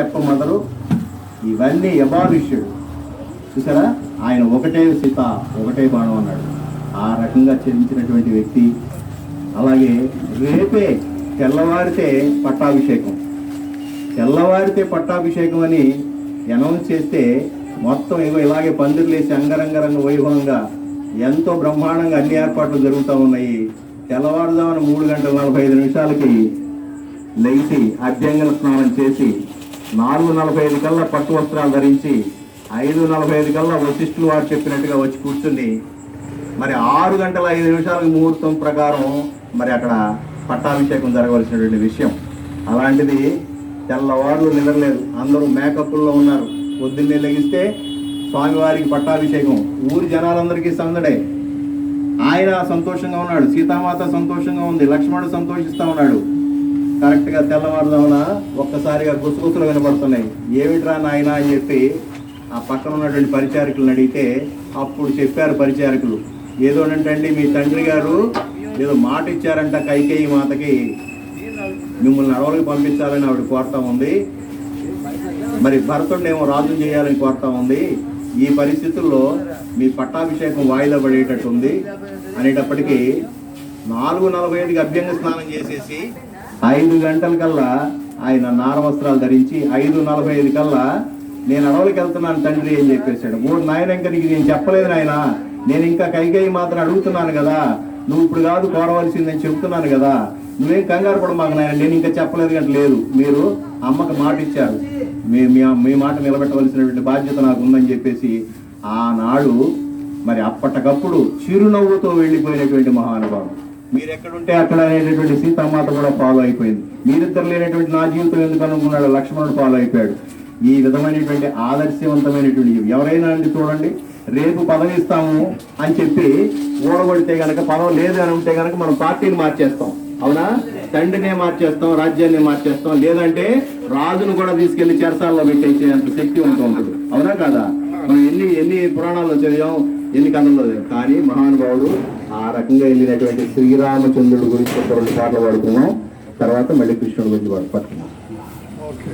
Step mother. ఇవన్నీ ఎబాలిష్డ్ చూసారా? ఆయన ఒకటే సీత ఒకటే బాణం అన్నాడు. ఆ రకంగా చెల్లించినటువంటి వ్యక్తి అలాగే రేపే తెల్లవారితే పట్టాభిషేకం. తెల్లవారితే పట్టాభిషేకం అని అనౌన్స్ చేస్తే మొత్తం ఇగో ఇలాగే పందిర్లేసి అంగరంగరంగ వైభవంగా ఎంతో బ్రహ్మాండంగా అన్ని ఏర్పాట్లు జరుగుతూ ఉన్నాయి. తెల్లవారుజామున మూడు గంటల నలభై ఐదు నిమిషాలకి లేచి అభ్యంగన స్నానం చేసి నాలుగు నలభై ఐదు కల్లా పట్టు వస్త్రాలు ధరించి ఐదు నలభై ఐదు కల్లా వశిష్ఠులు వారు చెప్పినట్టుగా వచ్చి కూర్చుని మరి ఆరు గంటల ఐదు నిమిషాల ముహూర్తం ప్రకారం మరి అక్కడ పట్టాభిషేకం జరగవలసినటువంటి విషయం. అలాంటిది తెల్లవారులు నిద్రలేదు. అందరూ మేకప్లో ఉన్నారు. పొద్దున్నే లెగిస్తే స్వామివారికి పట్టాభిషేకం. ఊరి జనాలందరికీ సందడే. ఆయన సంతోషంగా ఉన్నాడు. సీతామాత సంతోషంగా ఉంది. లక్ష్మణుడు సంతోషిస్తూ ఉన్నాడు. కరెక్ట్గా తెల్లవారుదామున ఒక్కసారిగా గుసగుసలు వినపడుతున్నాయి. ఏమిట్రా నాయన అని చెప్పి ఆ పక్కన ఉన్నటువంటి పరిచారకులను అడిగితే అప్పుడు చెప్పారు పరిచారకులు ఏదోనంటండి మీ తండ్రి గారు ఏదో మాట ఇచ్చారంట కైకేయి మాతకి. మిమ్మల్ని అడవులకు పంపించాలని ఆవిడ కోరుతా ఉంది. మరి భరతుండేమో రాజు చేయాలని కోరుతా ఉంది. ఈ పరిస్థితుల్లో మీ పట్టాభిషేకం వాయిదా పడేటట్టు ఉంది అనేటప్పటికీ నాలుగు నలభై ఐదుకి అభ్యంగ స్నానం చేసేసి ఐదు గంటల కల్లా ఆయన నార వస్త్రాలు ధరించి ఐదు నలభై ఐదు కల్లా నేను అడవులకు వెళ్తున్నాను తండ్రి అని చెప్పేశాడు. మూడు నాయన ఇంకా నీకు నేను చెప్పలేదు నాయన. నేను ఇంకా కైకేయి మాత్రం అడుగుతున్నాను కదా. నువ్వు ఇప్పుడు కాదు కోరవలసిందని చెప్తున్నాను కదా. నువ్వేం కంగారు కూడా మాకు నాయన. నేను ఇంకా చెప్పలేదు కంటే లేదు. మీరు అమ్మకి మాట ఇచ్చారు. మీ మీ- మీ మాట నిలబెట్టవలసినటువంటి బాధ్యత నాకు ఉందని చెప్పేసి ఆనాడు మరి అప్పటికప్పుడు చిరునవ్వుతో వెళ్ళిపోయినటువంటి మహానుభావుడు. మీరు ఎక్కడుంటే అక్కడ అనేటటువంటి సీతామాత కూడా ఫాలో అయిపోయింది మీరిద్దరు లేనటువంటి నా జీవితం ఎందుకు అనుకున్నాడు? లక్ష్మణుడు ఫాలో అయిపోయాడు ఈ విధమైనటువంటి ఆదర్శవంతమైనటువంటి ఎవరైనా అండి చూడండి రేపు పదవి ఇస్తాము అని చెప్పి ఓడగొడితే గనక పదవి లేదు అని ఉంటే గనక మనం పార్టీని మార్చేస్తాం. అవునా? తండ్రినే మార్చేస్తాం రాజ్యాన్ని మార్చేస్తాం. లేదంటే రాజును కూడా తీసుకెళ్ళి చెరసాల్లో పెట్టేసేంత శక్తి ఉంటుంది. అవునా కదా? మనం ఎన్ని ఎన్ని పురాణాల్లో చదివాం ఎన్ని కథల్లో కానీ మహానుభావుడు ఆ రకంగా వెళ్ళినటువంటి శ్రీరామచంద్రుడి గురించి ఒక రెండు పాటలు పాడుకున్నాం. తర్వాత మళ్ళీ కృష్ణుడి గురించి పాడు పట్టుకున్నాం ఓకే.